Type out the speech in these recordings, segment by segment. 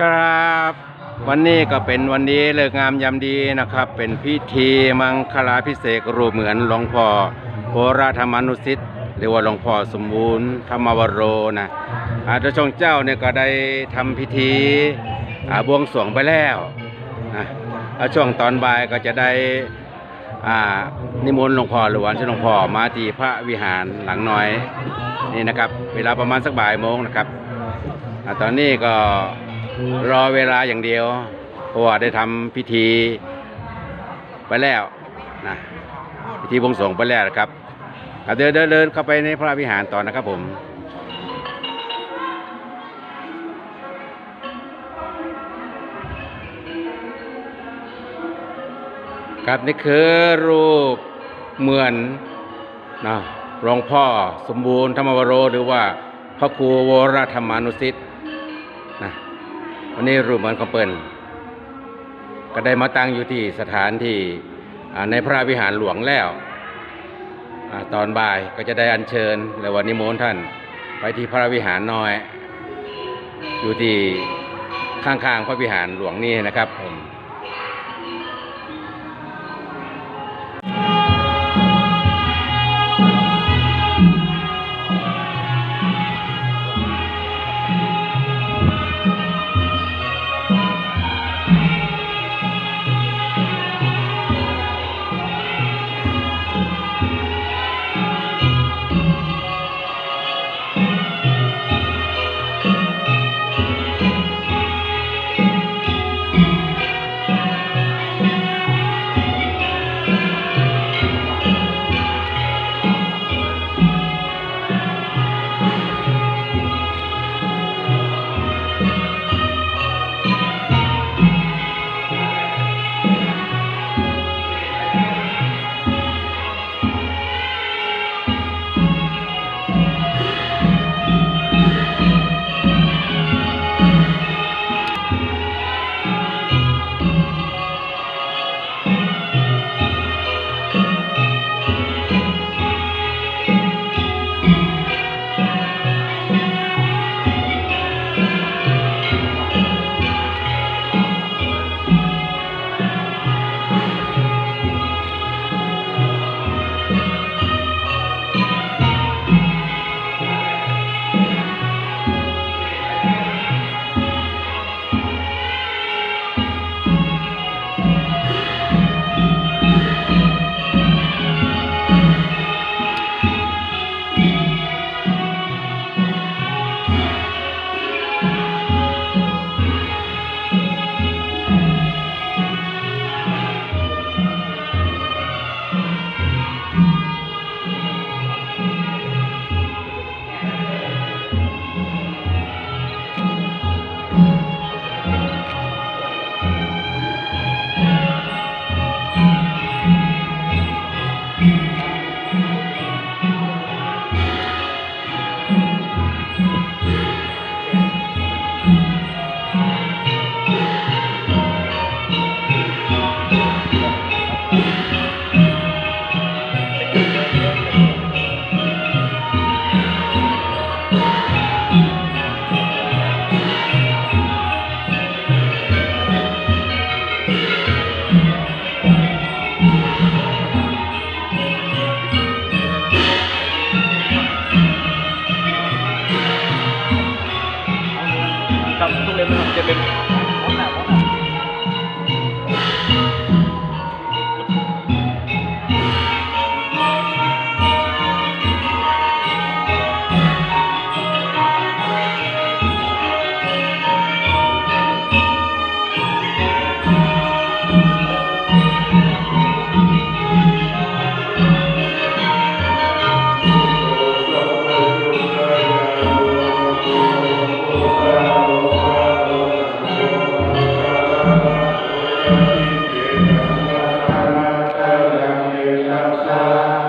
ครับวันนี้ก็เป็นวันนี้เลิกงามยามดีนะครับ เป็นพิธีมังคลาพิเศษรูปเหมือนหลวงพ่อโพราธรรมานุสิทธิ์หรือว่าหลวงพ่อสมบูรณ์ธรรมวโรนะอาจารย์ชงเจ้าเนี่ยก็ได้ทำพิธีอาบวงสรวงไปแล้วนะช่วงตอนบ่ายก็จะได้ นิมนต์หลวงพ่อหรือว่าหลวงพ่อมาที่พระวิหารหลังน้อยนี่นะครับ เวลาประมาณสักบ่ายโมงนะครับอตอนนี้ก็รอเวลาอย่างเดียวเพราะว่าได้ทำพิธีไปแล้วนะพิธีบวงสรวงไปแล้วนะครับเดินเดินเดินเข้าไปในพระวิหารต่อนะครับผม ครับนี่คือรูปเหมือนนะหลวงพ่อสมบูรณ์ธรรมวโร หรือว่าพระครูวรธรรมานุสิทธิ์นะวันนี้รูปเหมือนของเปิลก็ได้มาตั้งอยู่ที่สถานที่ในพระวิหารหลวงแล้วอตอนบ่ายก็จะได้อัญเชิญและวันนิมนท่านไปที่พระวิหารน้อย อยู่ที่ข้างๆพระวิหารหลวงนี่นะครับผม Amen.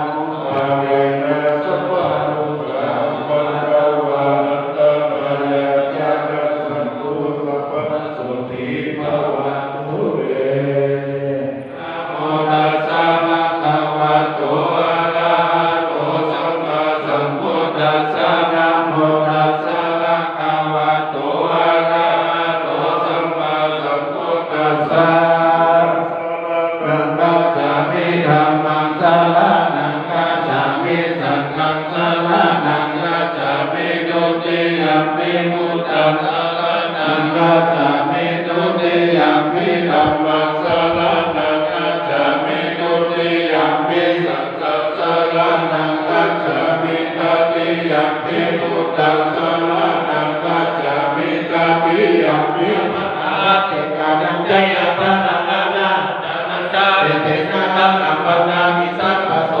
มิตติยัมปิมัคคะเทกานังจยปะนังนานานันจาเตเตนะนังอัปปนามิสัพพโส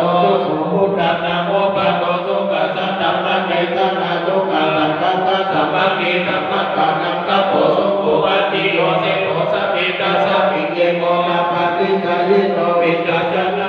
สุพุทธังนะโมปะโตสุปะสัตตัมมะเนสัมมาสุขะสังฆัสสะสัมมากีสัมมาปะนังสัพโพสุปัตติโยเสโสสัพพิตาสัพพิเยโกนาปะติกายิโนวิจาจนะ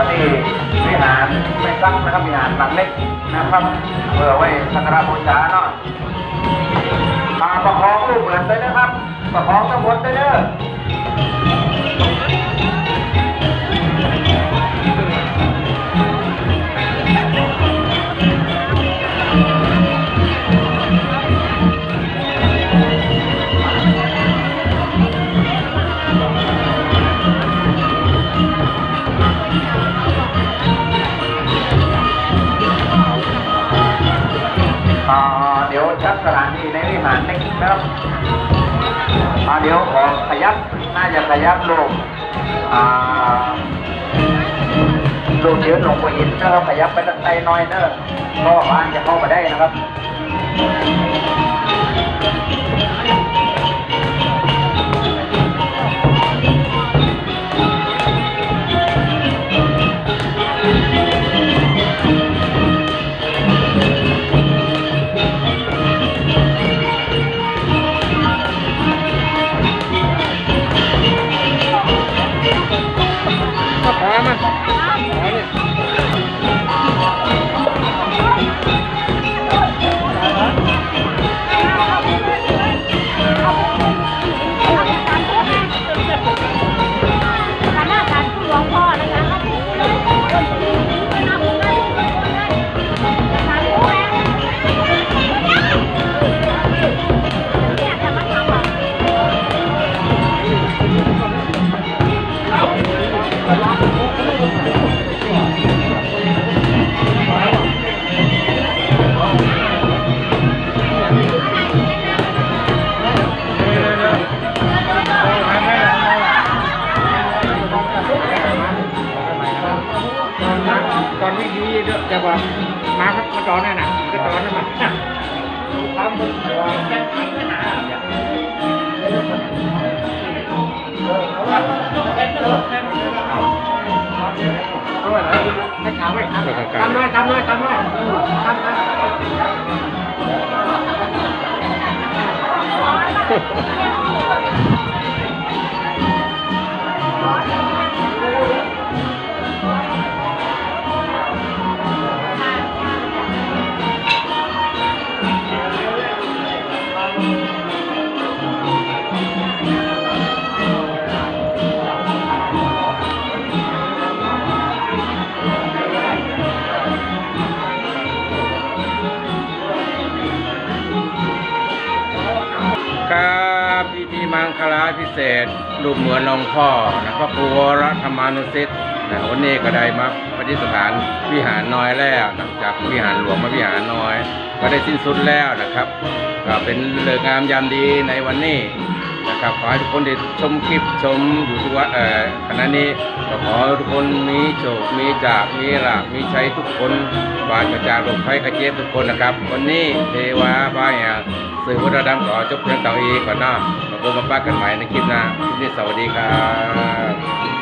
ตอนนี้วิหารไม่ซักนะครับวิหารหลังเล็กนะครับเพื่อไว้สักการะบูชาเนาะมาประคองลูกเหมือนไปนะครับประคองทั้งหมดไปเด้ออ่ ในวิหาเล็กนะครับอ่าเดี๋ยวขอขยับน่าจะขยับลงอ่าลงเดี๋ยวลงไปอินนะครับขยับไปตั้งใต้น้อยเนอะก็อ้านจะเข้ามาได้นะครับ ให้ขาวไว้ทำเพิเศษรูปเหมือนหลวงพ่อนะพระครูวรธรรมานุสิทธิ์นะวันนี้ก็ได้มาปฏิสถานวิหารน้อยแล้วนะจากวิหารหลวงมาวิหารน้อย ก็ได้สิ้นสุดแล้วนะครับ ก็เป็นเลิกงามยามดีในวันนี้ นะครับขอให้ทุกคนได้ชมคลิปชมอยู่ทุกวันเอ่อขณะนี้ก็ขอให้ทุกคนมีโชค มีจากมีลาบมีชัยทุกคนปราศจากโรคภัยกระเจี๊ยบทุกคนนะครับ วันนี้เทวาพายาสื่อวัฒนธรรมขอจบเพียงเท่านี้ก่อนเนาะมาพบมาปะกันใหม่ในคลิปหน้าคลิปนี้สวัสดีครับ